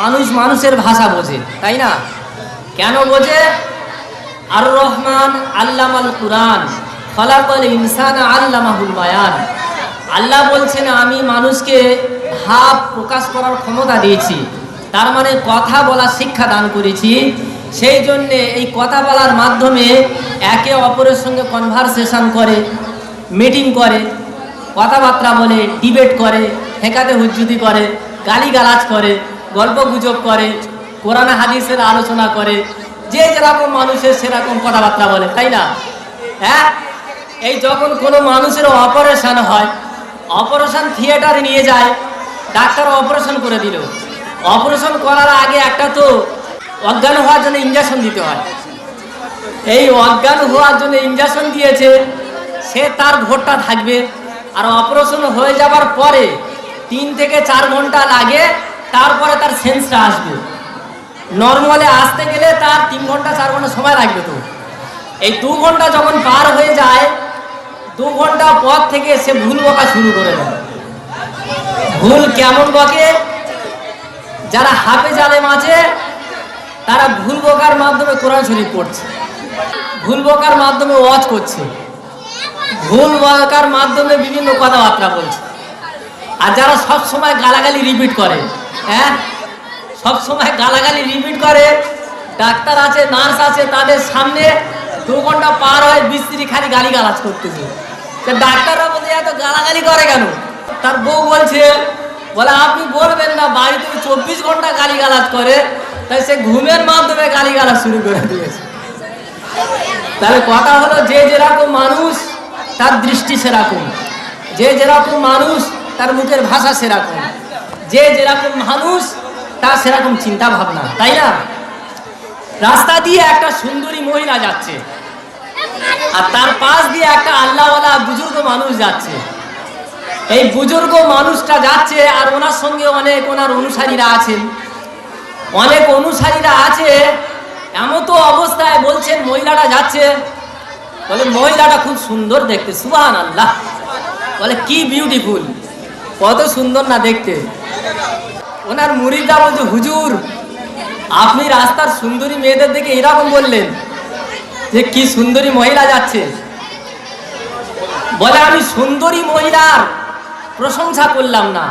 মানুষ মানুষের ভাষা বোঝে, তাই না? কেন বোঝে? আর রহমান আল্লামাল কুরআন ফলাফল ইনসান আল্লামাহুল বায়ান। আল্লাহ বলছেন, আমি মানুষকে ভাব প্রকাশ করার ক্ষমতা দিয়েছি। তার মানে কথা বলার শিক্ষা দান করেছি। সেই জন্যে এই কথা বলার মাধ্যমে একে অপরের সঙ্গে কনভারসেশন করে মিটিং করে, কথাবার্তা বলে ডিবেট করে, হেঁকাতে হুজ্জুতি করে, গালিগালাজ করে। গল্প গুজব করে, কোরআন হাদিসের আলোচনা করে, যে যেরকম মানুষের সেরকম কথাবার্তা বলে, তাই না? হ্যাঁ? এই যখন কোনো মানুষের অপারেশন হয়, অপারেশন থিয়েটারে নিয়ে যায়, ডাক্তার অপারেশন করে দিল। অপারেশন করার আগে একটা তো অজ্ঞান হওয়ার জন্য ইঞ্জেকশন দিতে হয়। এই অজ্ঞান হওয়ার জন্য ইঞ্জেকশন দিয়েছে, সে তার ভোটটা থাকবে। আর অপারেশন হয়ে যাবার পরে তিন থেকে চার ঘণ্টা লাগে তারপরে তার সেন্সটা আসবে। নর্মালে আসতে গেলে তার তিন ঘণ্টা, চার ঘণ্টা সময় লাগবে তো। এই দু ঘণ্টা যখন পার হয়ে যায়, দু ঘণ্টা পর থেকে সে ভুল বকা শুরু করে দেয়। ভুল কেমন বকে? যারা হাফে জালে মাঝে তারা ভুল বকার মাধ্যমে কোরআন শরীফ পড়ছে। ভুল বকার মাধ্যমে ওয়াজ করছে। ভুল বকার মাধ্যমে বিভিন্ন কথাবার্তা বলছে। আর যারা সব সময় গালাগালি রিপিট করে হ্যাঁ? সব সময় গালাগালি রিপিট করে। ডাক্তার আছে নার্স আছে, তাদের সামনে দু ঘণ্টা পার হয় বিস্ত্রি খালি গালি গালাজ করতেছে ডাক্তাররা বলছে, এত গালাগালি করে কেন? তার বউ বলছে, বলে, আপনি বলবেন না, বাড়িতে চব্বিশ ঘণ্টা গালি গালাজ করে, তাই সে ঘুমের মাধ্যমে গালি গালাজ শুরু করে দিয়েছে। তাহলে কথা হলো, যে যেরকম মানুষ, তার দৃষ্টি সেরকম। যে যেরকম মানুষ, তার মুখের ভাষা সেরকম। যে যেরকম মানুষ, তার সেরকম চিন্তা ভাবনা তাই না? রাস্তা দিয়ে একটা সুন্দরী মহিলা যাচ্ছে, আর তার পাশ দিয়ে একটা আল্লাহওয়ালা বুজুর্গ মানুষ যাচ্ছে। এই বুজুর্গ মানুষটা যাচ্ছে, আর ওনার সঙ্গে অনেক ওনার অনুসারীরা আছেন। অনেক অনুসারীরা আছে এমন তো অবস্থায় বলছেন মহিলাটা যাচ্ছে। বলে, মহিলাটা খুব সুন্দর দেখতে সুবাহান আল্লাহ বলে, কি বিউটিফুল কত সুন্দর না দেখতে। ওনার মুরিদা বলছে, হুজুর, আপনি রাস্তার সুন্দরী মেয়েদের দেখে এরকম বললেন যে কি সুন্দরী মহিলা যাচ্ছে। বলে, আমি সুন্দরী মহিলার প্রশংসা করলাম না।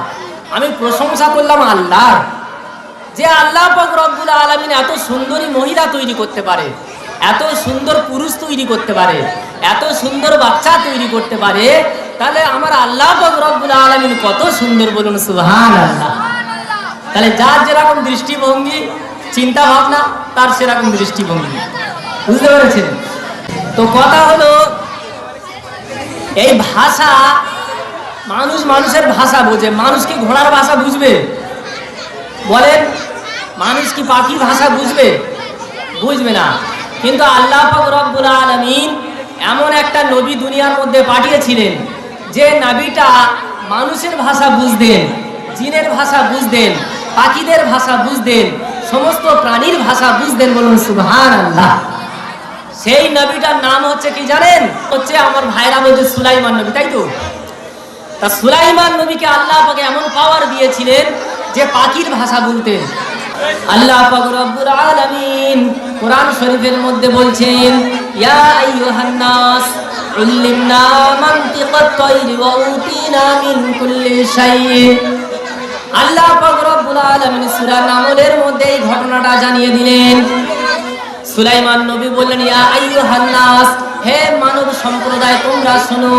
আমি প্রশংসা করলাম আল্লাহ যে আল্লাহ পাক রব্বুল আলমিন এত সুন্দরী মহিলা তৈরি করতে পারে। এত সুন্দর পুরুষ তৈরি করতে পারে, এত সুন্দর বাচ্চা তৈরি করতে পারে, তাহলে আমার আল্লাহ আলমিন কত সুন্দর বলুন সুবহান আল্লাহ তাহলে যার যেরকম দৃষ্টিভঙ্গি, চিন্তা ভাবনা, তার সেরকম দৃষ্টিভঙ্গি। বুঝতে পেরেছেন? তো কথা হলো, এই ভাষা মানুষ মানুষের ভাষা বোঝে, মানুষ কি ঘোড়ার ভাষা বুঝবে? বলেন, মানুষ কি পাখির ভাষা বুঝবে? বুঝবে না। কিন্তু আল্লাহ রব্বুল আলমিন এমন একটা নবী দুনিয়ার মধ্যে পাঠিয়েছিলেন যে নাবিটা মানুষের ভাষা বুঝতেন, জিনের ভাষা বুঝতেন, পাখিদের ভাষা বুঝতেন, সমস্ত প্রাণীর ভাষা বুঝতেন বলুন সুবহান আল্লাহ সেই নবীটার নাম হচ্ছে কি জানেন? হচ্ছে আমার ভাইরা বলছে সুলাইমান নবী, তাই তো? তা সুলাইমান নবীকে আল্লাহ পাকে এমন পাওয়ার দিয়েছিলেন যে পাখির ভাষা বলতেন। আল্লাহ পাক রব্বুল আলামিন কোরআন শরীফের মধ্যে বলছেন, ইয়া আইয়ুহান নাস উল্লিমনা মানতিকাত তায়রি ওয়া উতিনা মিন কুল্লি শাইই। আল্লাহ পাক রব্বুল আলামিন সূরা নামলের মধ্যে এই ঘটনাটা জানিয়ে দিলেন। সুলাইমান নবী বললেন, ইয়া আইয়ুহান নাস হে মানব সম্প্রদায়, তোমরা শোনো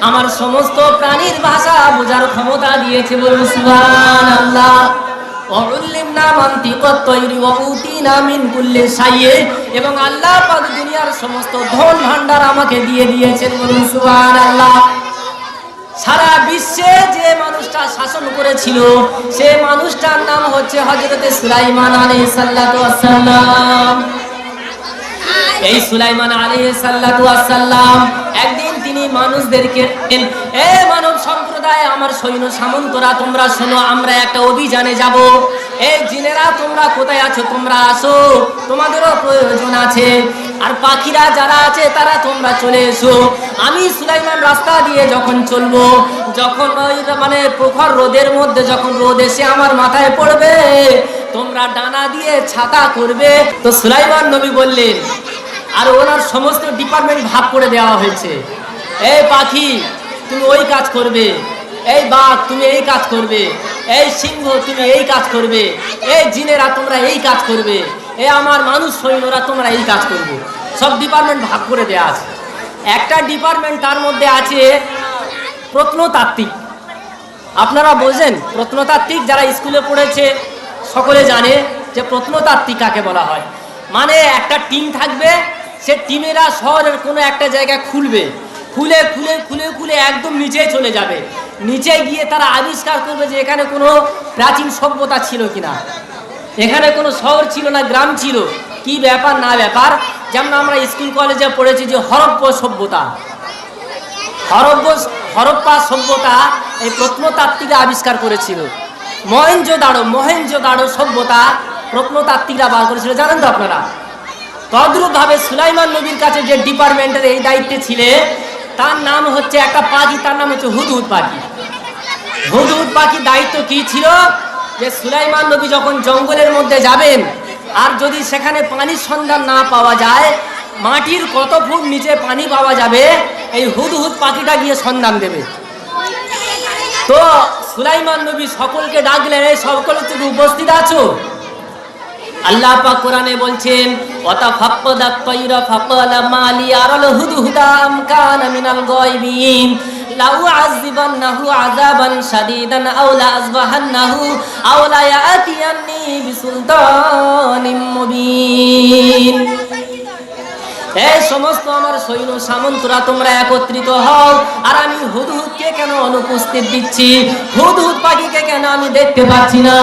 আমার সমস্ত প্রাণীর ভাষা বোঝার ক্ষমতা দিয়েছে বলুন এবং আল্লাহ দুনিয়ার সমস্ত ধন ভান্ডার আমাকে দিয়ে দিয়েছেন বলুন আল্লাহ সারা বিশ্বে যে মানুষটা শাসন করেছিল, সে মানুষটার নাম হচ্ছে হজরতে সুলাইমান আলী সাল্লা এই সুলাইমান সাল্লাতু ওয়াসসালাম একদিন তিনি মানুষদেরকে এ মানব সম্প্রদায়, আমার সৈন্য সামন্তরা তোমরা শোনো, আমরা একটা অভিযানে যাব। এই জিনেরা, তোমরা কোথায় আছো? তোমরা আসো। তোমাদেরও প্রয়োজন আছে। আর পাখিরা যারা আছে, তারা তোমরা চলে এসো। আমি সুলাইমান রাস্তা দিয়ে যখন চলবো, যখন ওই মানে প্রখর রোদের মধ্যে যখন রোদ এসে আমার মাথায় পড়বে, তোমরা ডানা দিয়ে ছাতা করবে। তো সুলাইমান নবী বললেন, আর ওনার সমস্ত ডিপার্টমেন্ট ভাগ করে দেওয়া হয়েছে। এই পাখি, তুমি ওই কাজ করবে। এই বাঘ, তুমি এই কাজ করবে। এই সিংহ, তুমি এই কাজ করবে। এই জিনেরা তোমরা এই কাজ করবে। এই আমার মানুষ সৈন্যরা তোমরা এই কাজ করবে। সব ডিপার্টমেন্ট ভাগ করে দেওয়া আছে। একটা ডিপার্টমেন্ট তার মধ্যে আছে প্রত্নতাত্ত্বিক। আপনারা বোঝেন প্রত্নতাত্ত্বিক যারা স্কুলে পড়েছে, সকলে জানে যে প্রত্নতাত্ত্বিক কাকে বলা হয়। মানে একটা টিম থাকবে, সে টিমেরা শহরের কোনো একটা জায়গায় খুলবে। খুলে খুলে খুলে খুলে একদম নিচে চলে যাবে। নিচে গিয়ে তারা আবিষ্কার করবে যে এখানে কোনো প্রাচীন সভ্যতা ছিল কিনা। এখানে কোনো শহর ছিল না, গ্রাম ছিল। কি ব্যাপার, না ব্যাপার? যেমন আমরা স্কুল কলেজে পড়েছি যে হরপ্প সভ্যতা। হরপ্প, হরপ্পা সভ্যতা এই প্রত্নতাত্ত্বিকরা আবিষ্কার করেছিল। মহেঞ্জ দাঁড়ো মহেঞ্জ দাঁড়ো সভ্যতা প্রত্নতাত্ত্বিকরা বার করেছিল। জানেন তো আপনারা? তদ্রূপভাবে সুলাইমান নবীর কাছে যে ডিপার্টমেন্টের এই দায়িত্বে ছিলে তার নাম হচ্ছে একটা পাখি তার নাম হচ্ছে হুদহুদ পাখি হুদহুদ পাখি দায়িত্ব কি ছিল? যে সুলাইমান নবী যখন জঙ্গলের মধ্যে যাবেন, আর যদি সেখানে পানির সন্ধান না পাওয়া যায়, মাটির কত ফুট নিচে পানি পাওয়া যাবে, এই হুদহুদ পাখিটা গিয়ে সন্ধান দেবে। তো সুলাইমান নবী সকলকে ডাকলেন, এই সকল তুমি উপস্থিত আছো? আল্লাহ পাক কোরআনে বলছেন ওয়াতা ফাক্কাদাত তাইরা ফাকালা মালি আরাল হুদহুদা আম কানা মিনাল গায়বিন। লাউ আযিবান্নাহু আযাবান শাদীদান আও লা আযবাহান্নাহু আও লা ইয়াতিয়ান্নি বিসুলতানিম মুবিন। এই সমস্ত আমার সৈন্য সামন্তরা, তোমরা একত্রিত হও। আর আমি হুদহুদকে কেন অনুপস্থিত দিচ্ছি? হুদহুদ পাখিকে কেন আমি দেখতে পাচ্ছি না?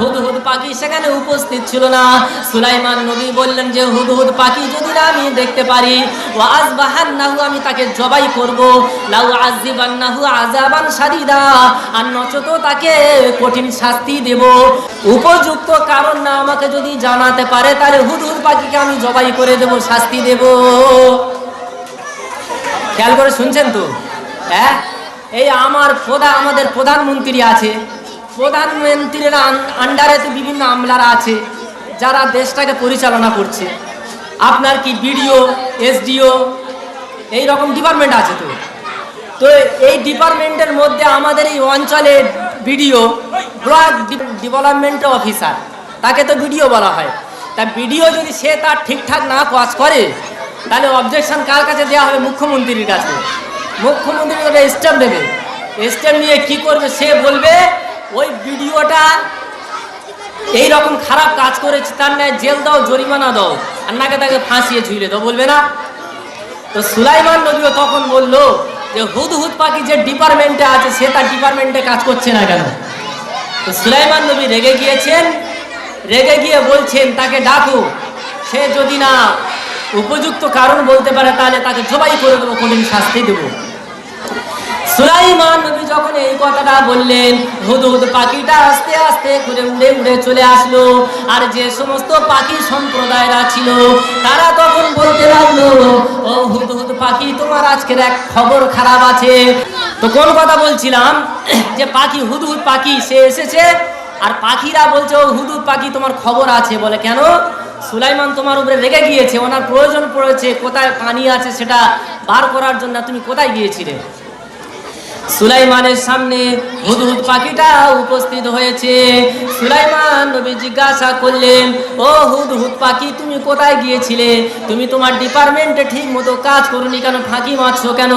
হুদহুদ পাখি সেখানে উপস্থিত ছিল না। সুলাইমান নবী বললেন যে, হুদহুদ পাখি যদি না আমি দেখতে পারি ও আজবাহান্নাহু আমি তাকে জবাই করব। লাউ আজিবান্নাহু আজাবান সাদিদা আর নচত তাকে কঠিন শাস্তি দেব। উপযুক্ত কারণ না আমাকে যদি জানাতে পারে, তাহলে হুদহুদ পাখিকে আমি জবাই করে দেব, শাস্তি দেব। খেয়াল করে শুনছেন তো? হ্যাঁ? এই আমার প্রধান, আমাদের প্রধানমন্ত্রী আছে। প্রধানমন্ত্রীর আন্ডারে তো বিভিন্ন আমলারা আছে, যারা দেশটাকে পরিচালনা করছে। আপনার কি বিডিও, এসডিও, এই রকম ডিপার্টমেন্ট আছে তো? তো এই ডিপার্টমেন্টের মধ্যে আমাদের এই অঞ্চলের বিডিও ব্লক ডেভেলপমেন্ট অফিসার তাকে তো বিডিও বলা হয়। তা বিডিও যদি সে তার ঠিকঠাক না কাজ করে তাহলে অবজেকশন কার কাছে দেওয়া হবে? মুখ্যমন্ত্রীর কাছে। মুখ্যমন্ত্রী ওটা স্টেপ দেবে। স্টেপ নিয়ে কি করবে সে বলবে, ওই ভিডিওটা এই রকম খারাপ কাজ করেছে, তার ন্যায় জেল দাও, জরিমানা দাও, আর নাকে তাকে ফাঁসিয়ে ঝুলে দাও, বলবে না। তো সুলাইমান নবীও তখন বলল যে, হুদ হুদ পাখি যে ডিপার্টমেন্টে আছে, সে তার ডিপার্টমেন্টে কাজ করছে না কেন? তো সুলাইমান নবী রেগে গিয়েছেন, রেগে গিয়ে বলছেন, তাকে ডাকো, সে যদি না উপযুক্ত কারণ বলতে পারে তাহলে তাকে জবাই করে দেবো, কঠিন শাস্তি দেবো। সুলাইমান নবী যখন এই কথাটা বললেন, হুদহুদ পাখিটা আস্তে আস্তে করে উড়ে উড়ে চলে আসলো। আর যে সমস্ত পাখি সম্প্রদায়রা ছিল, তারা তখন বলতে লাগল, ও হুদহুদ পাখি, তোমার আজকের এক খবর খারাপ আছে। তো কোন কথা বলছিলাম? যে পাখি, হুদহুদ পাখি, সে এসেছে, আর পাখিরা বলছে, ও হুদহুদ পাখি, তোমার খবর আছে। বলে, কেন? সুলাইমান তোমার উপরে রেগে গিয়েছে, ওনার প্রয়োজন পড়েছে, কোথায় পানি আছে সেটা বার করার জন্য তুমি কোথায় গিয়েছিলে? সুলাইমানের সামনে হুদহুদ পাখিটা উপস্থিত হয়েছে। সুলাইমান নবী জিজ্ঞাসা করলেন, ও হুদহুদ পাখি, তুমি কোথায় গিয়েছিলে? তুমি তোমার ডিপার্টমেন্টে ঠিক মতো কাজ করনি কেন? ফাঁকি মারছো কেন?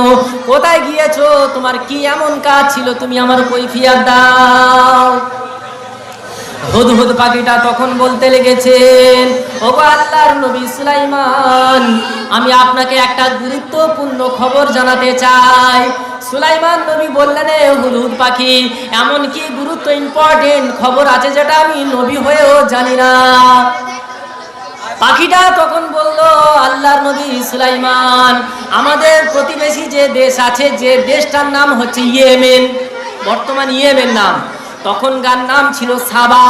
কোথায় গিয়েছো? তোমার কি এমন কাজ ছিল? তুমি আমার কৈফিয়াত দাও। হুদহুদ পাখিটা তখন বলতে লেগেছেন, ও আল্লাহর নবী সুলাইমান, আমি আপনাকে একটা গুরুত্বপূর্ণ খবর জানাতে চাই। সুলাইমান নবী বললেন হুদহুদ পাখি, এমন কি গুরুত্ব ইম্পর্টেন্ট খবর আছে যেটা আমি নবী হয়েও জানি না? পাখিটা তখন বলল, আল্লাহর নবী সুলাইমান, আমাদের প্রতিবেশী যে দেশ আছে, যে দেশটার নাম হচ্ছে ইয়েমেন, বর্তমান ইয়েমেন নাম। তখনকার নাম ছিল সাবা।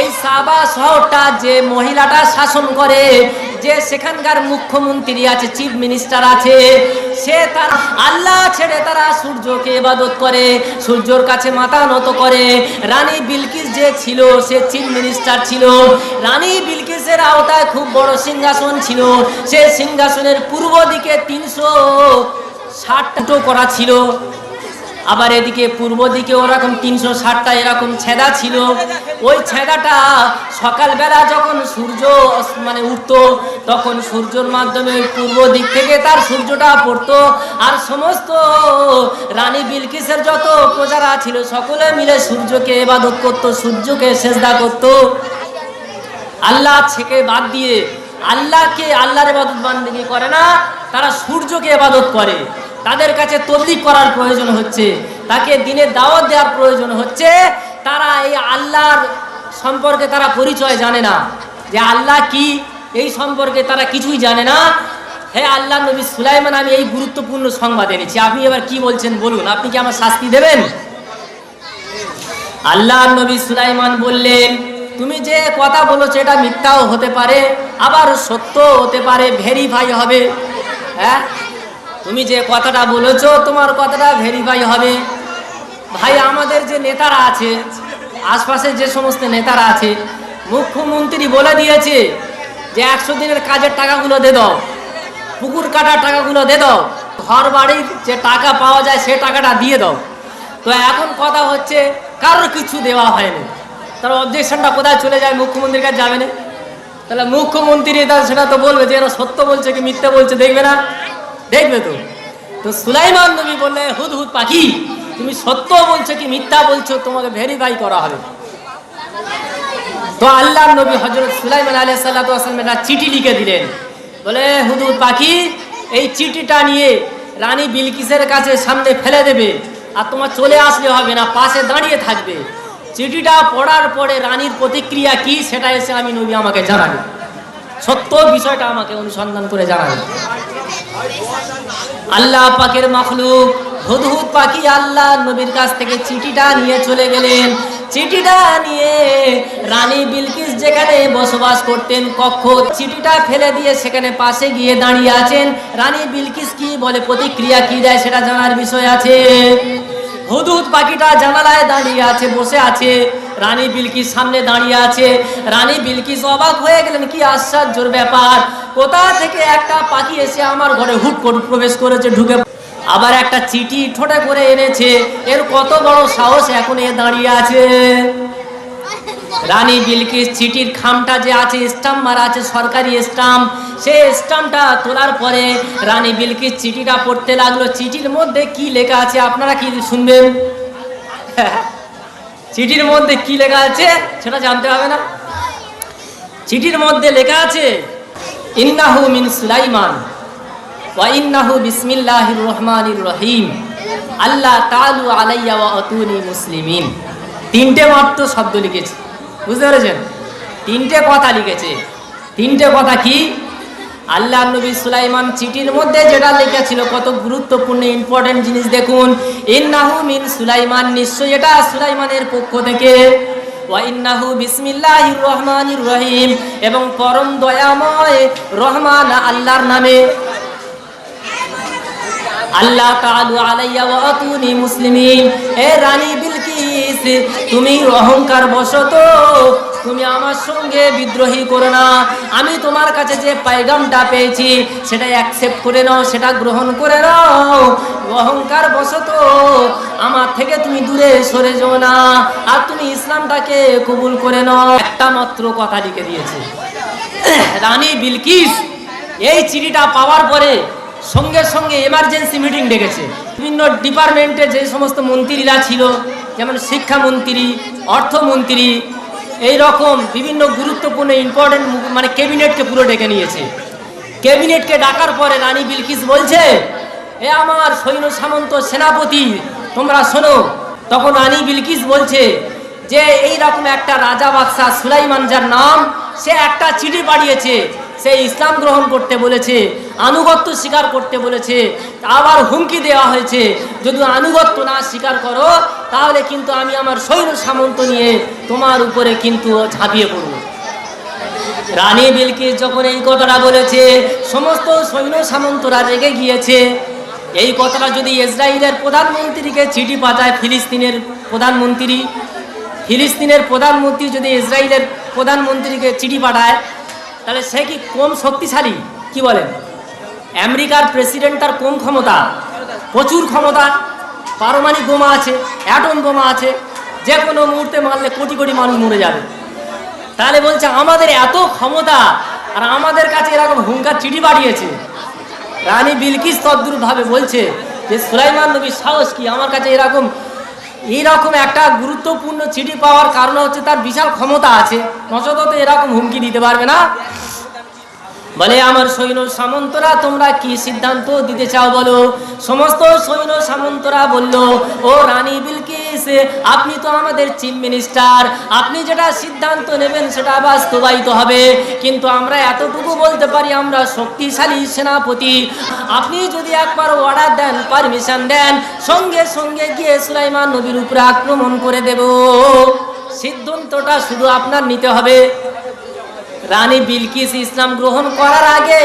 এই সাবা শহরটা যে মহিলাটা শাসন করে, যে সেখানকার মুখ্যমন্ত্রী আছে চিফ মিনিস্টার আছে, সে তার আল্লাহ ছেড়ে তারা সূর্যকে ইবাদত করে, সূর্যর কাছে মাথা নত করে। রানী বিলকিস যে ছিল, সে চিফ মিনিস্টার ছিল। রানী বিলকিসের আওতায় খুব বড় সিংহাসন ছিল। সে সিংহাসনের পূর্ব দিকে তিনশো ষাটটো করা ছিল। আবার এদিকে পূর্ব দিকে ওরকম তিনশো ষাটটা এরকম ছেদা ছিল। ওই ছেদাটা সকালবেলা যখন সূর্য মানে উঠতো, তখন সূর্যর মাধ্যমে পূর্ব দিক থেকে তার সূর্যটা পড়তো। আর সমস্ত রানী বিলকিসের যত প্রজারা ছিল, সকলে মিলে সূর্যকে এবাদত করত, সূর্যকে সেজদা করতো। আল্লাহ থেকে বাদ দিয়ে আল্লাহকে আল্লাহর এবাদত বান্দিগি করে না, তারা সূর্যকে এবাদত করে। তাদের কাছে তবলিগ করার প্রয়োজন হচ্ছে, তাকে দিনে দাওয়াত দেওয়ার প্রয়োজন হচ্ছে, তারা এই আল্লাহর সম্পর্কে তারা পরিচয় জানে না। যে আল্লাহ কি, এই সম্পর্কে তারা কিছুই জানে না। হে আল্লাহ নবী সুলাইমান, আমি এই গুরুত্বপূর্ণ সংবাদ এনেছি। আপনি এবার কি বলছেন বলুন, আপনি কি আমার শাস্তি দেবেন? আল্লাহ নবী সুলাইমান বললেন, তুমি যে কথা বলেছ এটা মিথ্যাও হতে পারে, আবার সত্য হতে পারে ভেরিফাই হবে। হ্যাঁ? তুমি যে কথাটা বলেছ, তোমার কথাটা ভেরিফাই হবে। ভাই, আমাদের যে নেতারা আছে আশপাশে যে সমস্ত নেতারা আছে, মুখ্যমন্ত্রী বলে দিয়েছে যে একশো দিনের কাজের টাকাগুলো দে দাও, পুকুর কাটার টাকাগুলো দে দাও ঘর বাড়ির যে টাকা পাওয়া যায় সে টাকাটা দিয়ে দাও। তো এখন কথা হচ্ছে, কারোর কিছু দেওয়া হয়নি। তার অবজেকশনটা কোথায় চলে যায়? মুখ্যমন্ত্রীর কাছে যাবে না। তাহলে মুখ্যমন্ত্রী তার সেটা তো বলবে যে এরা সত্য বলছে কি মিথ্যা বলছে, দেখবে না। দেখবে তো? তো সুলাইমান নবী বললে, হুদ হুদ, পাখি, তুমি সত্য বলছো কি মিথ্যা বলছো? তোমাকে ভেরিফাই করা হবে। তো আল্লাহ নবী হজরত সুলাইমান সালাতু ওয়াস একটা চিঠি লিখে দিলেন। বলে হুদুদ পাখি, এই চিঠিটা নিয়ে রানী বিলকিসের কাছে সামনে ফেলে দেবে আর তোমার চলে আসলে হবে না, পাশে দাঁড়িয়ে থাকবে। চিঠিটা পড়ার পরে রানীর প্রতিক্রিয়া কি? সেটা এসে আমি নবী আমাকে জানাবে সত্য বিষয়টা আমাকে অনুসন্ধান করে জানাবে আল্লাহ পাকের মখলুক, হুদহুদ পাখি আল্লাহ নবীর কাছ থেকে চিঠিটা নিয়ে চলে গেলেন। চিঠিটা নিয়ে রানী বিলকিস যেখানে বসবাস করতেন কক্ষ চিঠিটা ফেলে দিয়ে সেখানে পাশে গিয়ে দাঁড়িয়ে আছেন। রানী বিলকিস কি বলে, প্রতিক্রিয়া কি দেয় সেটা জানার বিষয় আছে। হুদহুদ পাখিটা জানালায় দাঁড়িয়ে আছে, বসে আছে। রানী বিলকিস সামনে দাঁড়িয়ে আছে। রানী বিলকিস অবাক হয়ে গেলেন, কি আশ্চর্যর ব্যাপার। কোথা থেকে একটা পাখি এসে আমার ঘরে হুট করে প্রবেশ করেছে, ঢুকে আবার একটা চিঠি ঠোঁটে করে এনেছে। এর কত বড় সাহস এখন এ দাঁড়িয়ে আছে। রানী বিলকিস চিঠির খামটা যে আছে, স্টাম্প মারা আছে, সরকারি স্টাম্প। সেই স্টাম্পটা তোলার পরে রানী বিলকিস চিঠিটা পড়তে লাগল। চিঠির মধ্যে কি লেখা আছে, আপনারা কি শুনবেন? চিঠির মধ্যে কি লেখা আছে সেটা জানতে হবে না। চিঠির মধ্যে লেখা আছে, ইন্নাহু মিন সুলাইমান ওয়া ইন্নাহু বিসমিল্লাহির রহমানির রহিম। আল্লাহ তালু আলাইয়া ওয়া আতুনি মুসলিমিন। তিনটে মাত্র শব্দ লিখেছে। বুঝতে পেরেছেন? তিনটে কথা লিখেছে। তিনটে কথা কি? আল্লাহ নবী সুলাইমান চিঠির মধ্যে যেটা লেখা ছিল কত গুরুত্বপূর্ণ ইম্পর্টেন্ট জিনিস দেখুন। ইন্নাহু মিন সুলাইমান, নিশ্চয়ই এটা সুলাইমানের পক্ষ থেকে। ওয়া ইন্নাহু বিসমিল্লাহির রহমানির রহিম, এবং পরম দয়াময় রহমান আল্লাহর নামে। আল্লাহ তাআলু আলাইয়া ওয়া আতুনি মুসলিমিন, এ রানী বিলকিস, তুমি অহংকার বশত তুমি আমার সঙ্গে বিদ্রোহী করো না। আমি তোমার কাছে যে পাইগামটা পেয়েছি, সেটা অ্যাকসেপ্ট করে নাও, সেটা গ্রহণ করে নাও। অহংকার বশত আমার থেকে তুমি দূরে সরে যাও না, আর তুমি ইসলামটাকে কবুল করে নাও। একটা মাত্র কথা লিখে দিয়েছে। রানী বিলকিস, এই চিঠিটা পাওয়ার পরে সঙ্গে সঙ্গে এমার্জেন্সি মিটিং ডেকেছে। বিভিন্ন ডিপার্টমেন্টে যে সমস্ত মন্ত্রীরা ছিল, যেমন শিক্ষামন্ত্রী, অর্থমন্ত্রী এই রকম বিভিন্ন গুরুত্বপূর্ণ ইম্পর্টেন্ট মানে ক্যাবিনেটকে পুরো ডেকে নিয়েছে। ক্যাবিনেটকে ডাকার পরে রানী বিলকিস বলছে, এ আমার সৈন্য সামন্ত সেনাপতি, তোমরা শোনো। তখন রানী বিলকিস বলছে যে এই রকম একটা রাজা বাদশাহ সুলাইমান যার নাম, সে একটা চিঠি পাঠিয়েছে। সে ইসলাম গ্রহণ করতে বলেছে, আনুগত্য স্বীকার করতে বলেছে, আবার হুমকি দেওয়া হয়েছে। যদি আনুগত্য না স্বীকার করো, তাহলে কিন্তু আমি আমার সৈন্য সামন্ত নিয়ে তোমার উপরে কিন্তু ঝাঁপিয়ে পড়ব। রানী বিলকিস যখন এই কথাটা বলেছে, সমস্ত সৈন্য সামন্তরা রেগে গিয়েছে। এই কথাটা যদি ইসরায়েলের প্রধানমন্ত্রীকে চিঠি পাঠায়, ফিলিস্তিনের প্রধানমন্ত্রী ফিলিস্তিনের প্রধানমন্ত্রী যদি ইসরায়েলের প্রধানমন্ত্রীকে চিঠি পাঠায় তাহলে সে কি কম শক্তিশালী? কি বলেন? আমেরিকার প্রেসিডেন্ট তার কম ক্ষমতা? প্রচুর ক্ষমতা। পারমাণিক বোমা আছে, অ্যাটম বোমা আছে। যে কোনো মুহূর্তে মারলে কোটি কোটি মানুষ মরে যাবে। তাহলে বলছে, আমাদের এত ক্ষমতা আর আমাদের কাছে এরকম হুঙ্কার চিঠি পাঠিয়েছে। রানী বিলকিস তদ্রুপভাবে বলছে যে, সুলাইমান নবীর সাহস কি? আমার কাছে এরকম এইরকম একটা গুরুত্বপূর্ণ চিঠি পাওয়ার কারণ হচ্ছে তার বিশাল ক্ষমতা আছে। নচত তো এরকম হুমকি দিতে পারবে না। বলে আমার সৈন্য সামন্তরা, তোমরা কি সিদ্ধান্ত দিতে চাও বলো? সমস্ত সৈন্য সামন্তরা বলল, ও রানী বিলকিস আপনি তো আমাদের চিফ মিনিস্টার। আপনি যেটা সিদ্ধান্ত নেবেন সেটা বাস্তবায়িত হবে। কিন্তু আমরা এতটুকু বলতে পারি, আমরা শক্তিশালী সেনাপতি। আপনি যদি একবার অর্ডার দেন পারমিশন দেন, সঙ্গে সঙ্গে গিয়ে সুলাইমান নবীর উপরে আক্রমণ করে দেব। সিদ্ধান্তটা শুধু আপনার নিতে হবে। রানী বিলকিস ইসলাম গ্রহণ করার আগে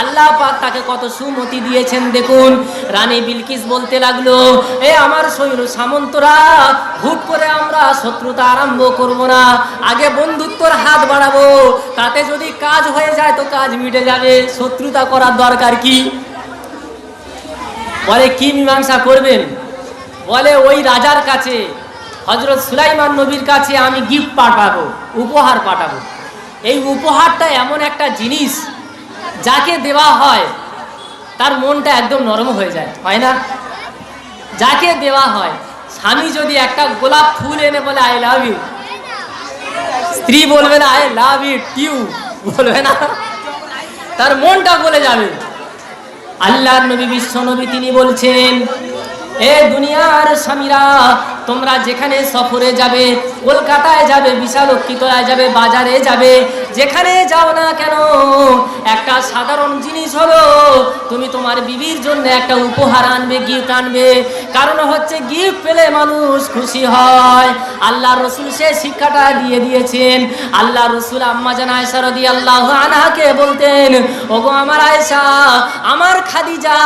আল্লাহ পাক তাকে কত সুমতি দিয়েছেন দেখুন। রানী বিলকিস বলতে লাগল, এ আমার সৈন্য সামন্তরা, হুট করে আমরা শত্রুতা আরম্ভ করব না। আগে বন্ধুত্বর হাত বাড়াবো, তাতে যদি কাজ হয়ে যায় তো কাজ মিটে যাবে। শত্রুতা করার দরকার কি? বলে, কি মীমাংসা করবেন? বলে, ওই রাজার কাছে হজরত সুলাইমান নবীর কাছে আমি গিফট পাঠাবো, উপহার পাঠাবো। এই উপহারটা এমন একটা জিনিস যাকে দেওয়া হয়, তার মনটা একদম নরম হয়ে যায়, হয় না? যাকে দেওয়া হয়, স্বামী যদি একটা গোলাপ ফুল এনে বলে আই লাভ ইউ স্ত্রী বলবে না আই লাভ ইউ টিউ বলবে না? তার মনটা বলে যাবে। আল্লাহর নবী, বিশ্ব নবী তিনি বলছেন, এ দুনিয়ার স্বামীরা, তোমরা যেখানে সফরে যাবে কলকাতায় যাবে বিশালক্ষিতরায় যাবে, বাজারে যাবে। যেখানে যাও না কেন? একটা সাধারণ জিনিস হলো, তুমি তোমার বিবির জন্য একটা উপহার আনবে গিফট আনবে। কারণ হচ্ছে গিফট পেলে মানুষ খুশি হয়। আল্লাহ রসুল সে শিক্ষাটা দিয়ে দিয়েছেন। আল্লাহ রসুল আম্মা জান আয়সা রদি আল্লাহ আনহাকে বলতেন, ওগো আমার আয়সা আমার খাদিজা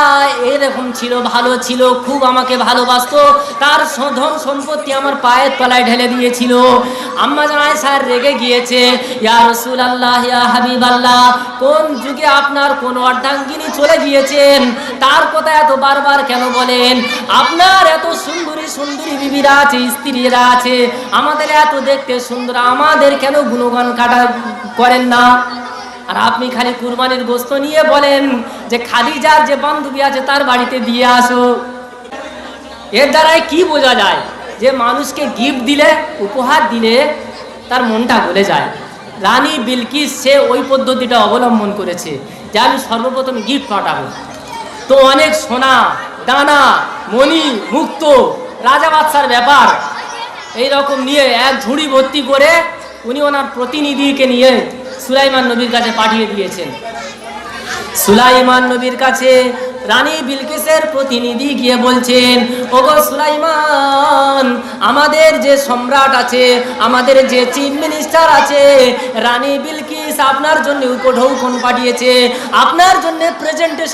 এরকম ছিল, ভালো ছিল, খুব আমাকে ভালোবাসতো। তার ধন সম্পত্তি আমার পায়ের তলায় ঢেলে দিয়েছিল আম্মা জান আয়সা রেগে গিয়েছে, ইয়া রসুল আল্লাহ ইয়া হাবিব আল্লাহ কোন যুগে আপনার কোন অর্ধাঙ্গিনী চলে গিয়েছেন? তার কথা এত বারবার কেন বলেন? আপনার এত সুন্দরী সুন্দরী বিবিরা আছে, স্ত্রীরা আছে, আমাদের এত দেখতে সুন্দর, আমাদের কেন গুণগান কাটা করেন না? আর আপনি খালি কুরবানির গোস্ত নিয়ে বলেন যে, খাদিজার যে বান্ধবী আছে, তার বাড়িতে দিয়ে আসো। এর দ্বারাই কি বোঝা যায়? যে মানুষকে গিফট দিলে, উপহার দিলে তার মনটা গলে যায়। রানী বিলকিস সে ওই পদ্ধতিটা অবলম্বন করেছে, যে আমি সর্বপ্রথম গিফট পাঠাবো। তো অনেক সোনা, দানা, মণি, মুক্ত, রাজা বাদশার ব্যাপার এই রকম নিয়ে এক ঝুড়ি ভর্তি করে উনি ওনার প্রতিনিধিকে নিয়ে সুলাইমান নবীর কাছে পাঠিয়ে দিয়েছেন। সুলাইমান নবীর কাছে রানী বিলকিসের প্রতিনিধি গিয়ে বলছেন, ওগো সুলাইমান, আমাদের যে সম্রাট আছে, আমাদের যে চিফ মিনিস্টার আছে, রানী বিলকিস আপনার জন্য উপঢৌকন পাঠিয়েছে, আপনার জন্য প্রেজেন্টেশন